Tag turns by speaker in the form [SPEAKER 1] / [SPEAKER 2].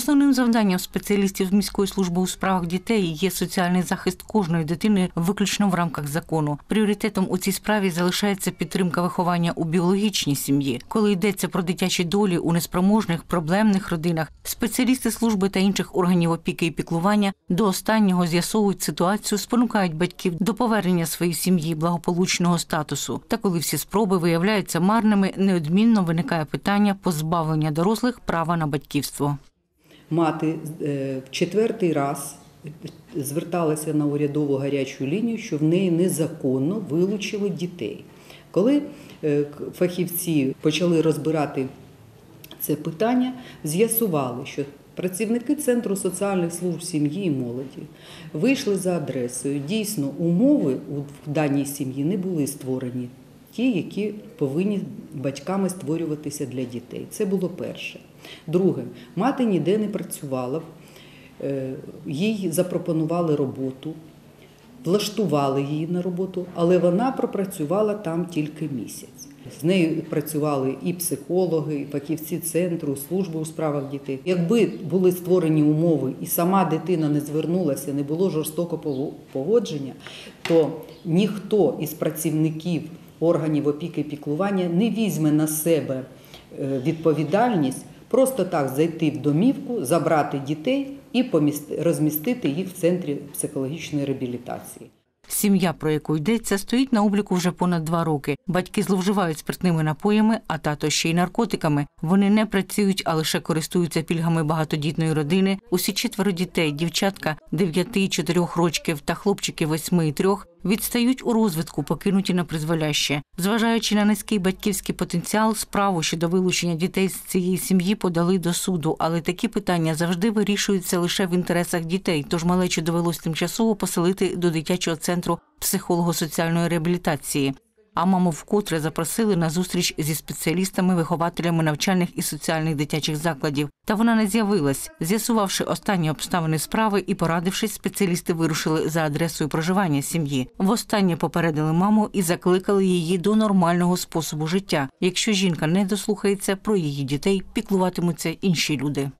[SPEAKER 1] Основним завданням спеціалістів міської служби у справах дітей є соціальний захист кожної дитини виключно в рамках закону. Пріоритетом у цій справі залишається підтримка виховання у біологічній сім'ї. Коли йдеться про дитячі долі у неспроможних проблемних родинах, спеціалісти служби та інших органів опіки і піклування до останнього з'ясовують ситуацію, спонукають батьків до повернення своїй сім'ї благополучного статусу. Та коли всі спроби виявляються марними, неодмінно виникає питання позбавлення дорослих права на батьківство.
[SPEAKER 2] Мати е, в четвертий раз зверталася на урядову гарячу лінію, що в неї незаконно вилучили дітей. Коли е, фахівці почали розбирати це питання, з'ясували, що працівники Центру соціальних служб сім'ї і молоді вийшли за адресою. Дійсно, умови в даній сім'ї не були створені. Ті, які повинні батьками створюватися для дітей. Це було перше. Друге, мати ніде не працювала, е, їй запропонували роботу, влаштували її на роботу, але вона пропрацювала там тільки місяць. З нею працювали і психологи, і фахівці центру, служби у справах дітей. Якби були створені умови, і сама дитина не звернулася, не було жорстокого погодження, то ніхто із працівників органів опіки і піклування не візьме на себе е, відповідальність просто так зайти в домівку, забрати дітей і розмістити їх в центрі психологічної реабілітації.
[SPEAKER 1] Сім'я, про яку йдеться, стоїть на обліку вже понад два роки. Батьки зловживають спиртними напоями, а тато ще й наркотиками. Вони не працюють, а лише користуються пільгами багатодітної родини. Усі четверо дітей, дівчатка 9 і 4 років та хлопчики 8 і 3, відстають у розвитку, покинуті на призволяще. Зважаючи на низький батьківський потенціал, справу щодо вилучення дітей з цієї сім'ї подали до суду, але такі питання завжди вирішуються лише в інтересах дітей. Тож малечу довелось тимчасово поселити до дитячого центру психолого-соціальної реабілітації. А маму вкотре запросили на зустріч зі спеціалістами, вихователями навчальних і соціальних дитячих закладів. Та вона не з'явилась. З'ясувавши останні обставини справи і порадившись, спеціалісти вирушили за адресою проживання сім'ї. Востаннє попередили маму і закликали її до нормального способу життя. Якщо жінка не дослухається про її дітей, піклуватимуться інші люди.